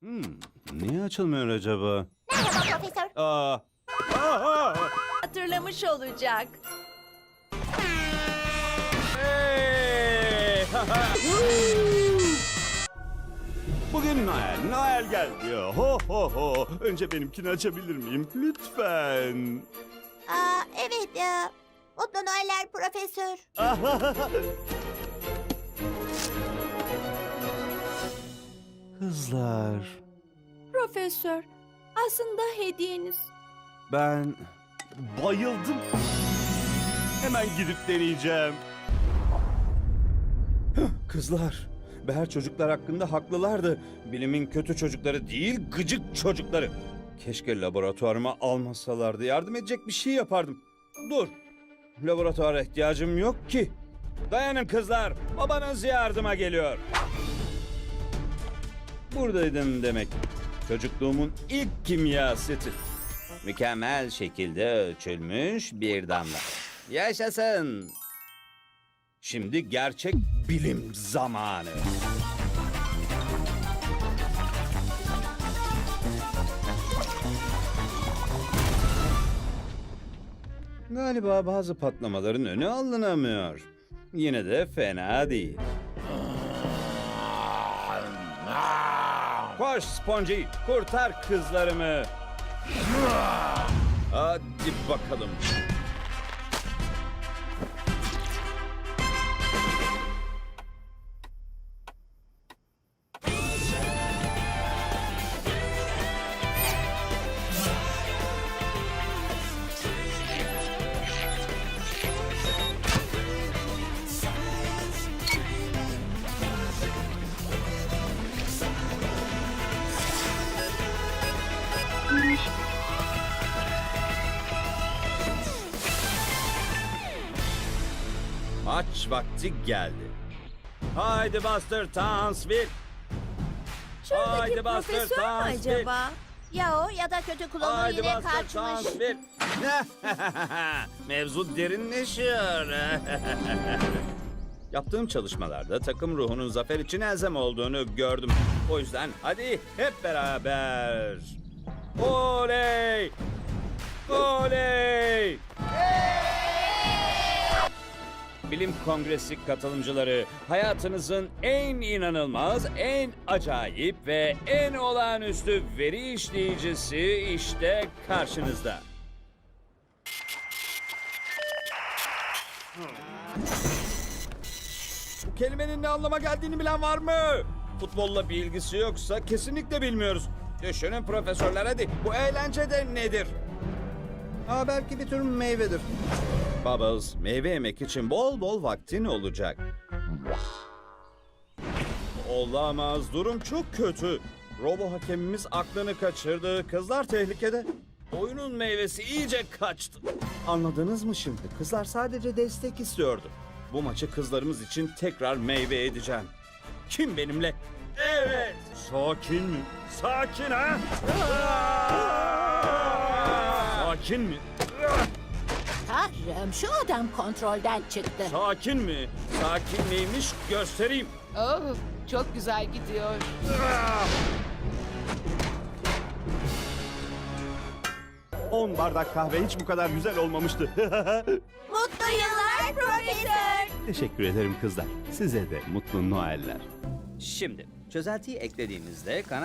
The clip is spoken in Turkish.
Hmm, niye açılmıyor acaba? Merhaba profesör. Aa, aa, Hatırlamış olacak. hey! Bugün Noel, Noel geldi. Ho ho ho. Önce benimkini açabilir miyim? Lütfen. Aa, evet. E, Mutlu Noeller profesör. Kızlar, Profesör, aslında hediyeniz. ben bayıldım. Hemen gidip deneyeceğim. Kızlar, Beher çocuklar hakkında haklılardı. Bilimin kötü çocukları değil, gıcık çocukları. Keşke laboratuvarıma almasalardı. Yardım edecek bir şey yapardım. Dur. Laboratuvara ihtiyacım yok ki. Dayanın kızlar. Babanız yardıma geliyor. Buradaydın demek. Çocukluğumun ilk kimya seti. Mükemmel şekilde ölçülmüş bir damla. Yaşasın. Şimdi gerçek bilim zamanı. Galiba bazı patlamaların önü alınamıyor. Yine de fena değil. Koş Spongy, kurtar kızlarımı. Hadi bakalım. Maç vakti geldi. Haydi Buster Townsville. Şuradaki Haydi Buster profesör mü Townsville. acaba? Ya o ya da kötü klonu Haydi yine Buster kaçmış. Townsville. Mevzu derinleşiyor. Yaptığım çalışmalarda takım ruhunun zafer için elzem olduğunu gördüm. O yüzden hadi hep beraber. Oley! Oley! Bilim Kongresi katılımcıları, hayatınızın en inanılmaz, en acayip ve en olağanüstü veri işleyicisi işte karşınızda. Bu kelimenin ne anlama geldiğini bilen var mı? Futbolla bir ilgisi yoksa kesinlikle bilmiyoruz. Düşünün profesörler hadi. Bu eğlence de nedir? Aa, belki bir tür meyvedir. Bubbles, meyve yemek için bol bol vaktin olacak. Olamaz, durum çok kötü. Robo hakemimiz aklını kaçırdı. Kızlar tehlikede. Oyunun meyvesi iyice kaçtı. Anladınız mı şimdi? Kızlar sadece destek istiyordu. Bu maçı kızlarımız için tekrar meyve edeceğim. Kim benimle? Evet. Sakin mi? Sakin ha? Sakin mi? Tanrım şu adam kontrolden çıktı. Sakin mi? Sakin miymiş göstereyim. Oh, çok güzel gidiyor. On bardak kahve hiç bu kadar güzel olmamıştı. Mutlu yıllar profesör. Teşekkür ederim kızlar. Size de mutlu Noeller. Şimdi çözeltiyi eklediğimizde